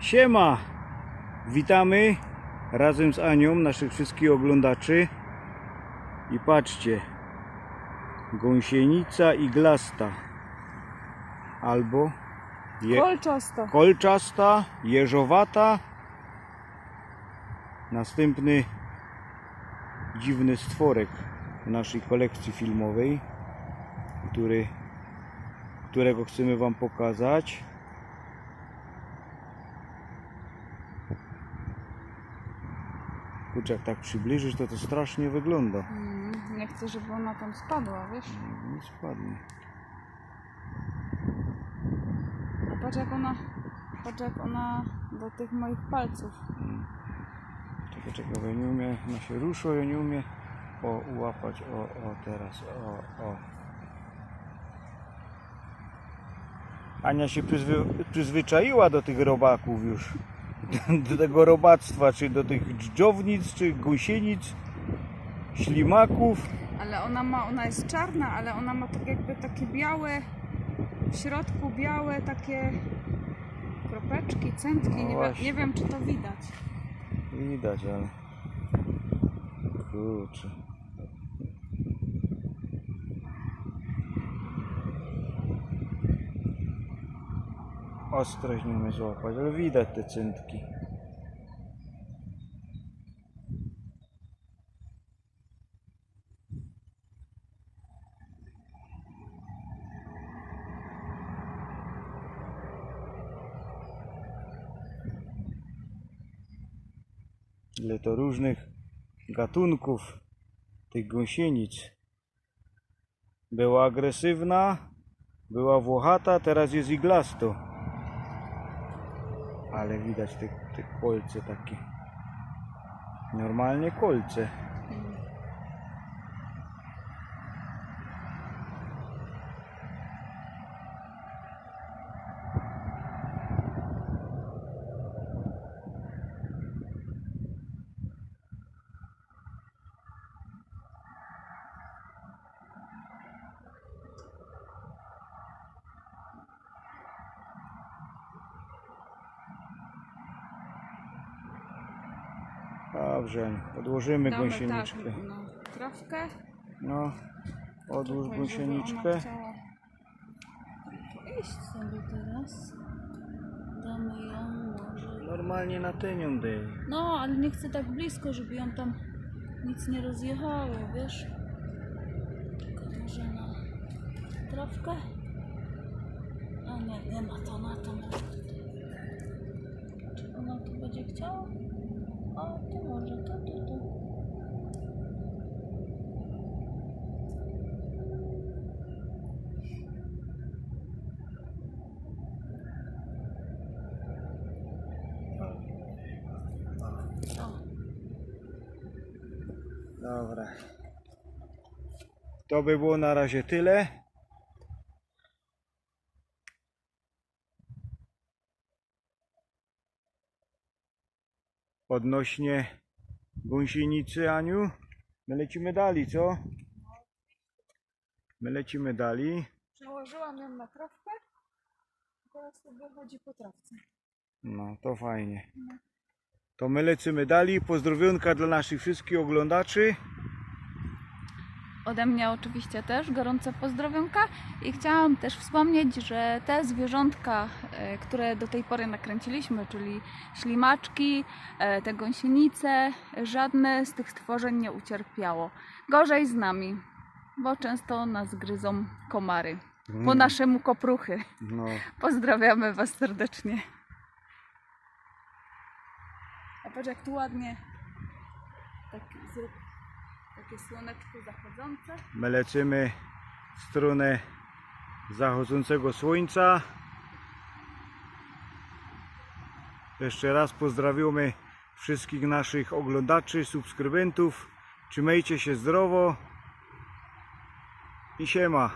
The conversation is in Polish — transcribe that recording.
Siema! Witamy razem z Anią, naszych wszystkich oglądaczy. I patrzcie, gąsienica iglasta albo je, Kolczasto. kolczasta, jeżowata. Następny dziwny stworek w naszej kolekcji filmowej, który, którego chcemy Wam pokazać. Kurczę, jak tak przybliżysz, to to strasznie wygląda. Mm, nie chcę, żeby ona tam spadła, wiesz? Nie spadnie. A patrz jak ona, patrz jak ona do tych moich palców. Czekaj, czekaj, bo ja nie umiem, ona się rusza, ja nie umiem o, o, o, teraz, o, o. Ania się przyzwy, przyzwyczaiła do tych robaków już, do tego robactwa, czy do tych dżdżownic, czy gąsienic, ślimaków. Ale ona ma, ona jest czarna, ale ona ma tak jakby takie białe, w środku białe takie kropeczki, centki. No nie, wiem, właśnie. nie wiem, czy to widać. Widać, ale... Kurczę. Ostrość nie umie złapać, ale widać te cyntki. Ile to różnych gatunków tych gąsienic. Była agresywna, była włochata, teraz jest iglasto. Ale widać te, te kolce takie. Normalnie kolce. Dobrze, odłożymy Dobra, gąsieniczkę. Tak, no, trawkę. No, odłóż Czekaj, gąsieniczkę. Iść sobie teraz. Damy ją może. Normalnie na tynią dej. No, ale nie chcę tak blisko, żeby ją tam nic nie rozjechało, wiesz? Tylko może na trawkę? A nie, nie ma to na to. na to. Czy ona tu będzie chciała? O, to może, to, to, to. Dobra. To by było na razie tyle. Odnośnie gąsienicy, Aniu. My lecimy dalej, co? My lecimy dalej. przełożyłam ją na trawkę. Teraz sobie chodzi po trawce. No, to fajnie. To my lecimy dalej. Pozdrowionka dla naszych wszystkich oglądaczy. Ode mnie oczywiście też gorące pozdrowionka i chciałam też wspomnieć, że te zwierzątka, e, które do tej pory nakręciliśmy, czyli ślimaczki, e, te gąsienice, żadne z tych stworzeń nie ucierpiało. Gorzej z nami, bo często nas gryzą komary. Po Mm. naszemu kopruchy. No, Pozdrawiamy Was serdecznie. A patrz jak tu ładnie taki, zrób takie słoneczko zachodzące. my lecimy w stronę zachodzącego słońca. Jeszcze raz pozdrawiamy wszystkich naszych oglądaczy, subskrybentów. Trzymajcie się zdrowo i siema.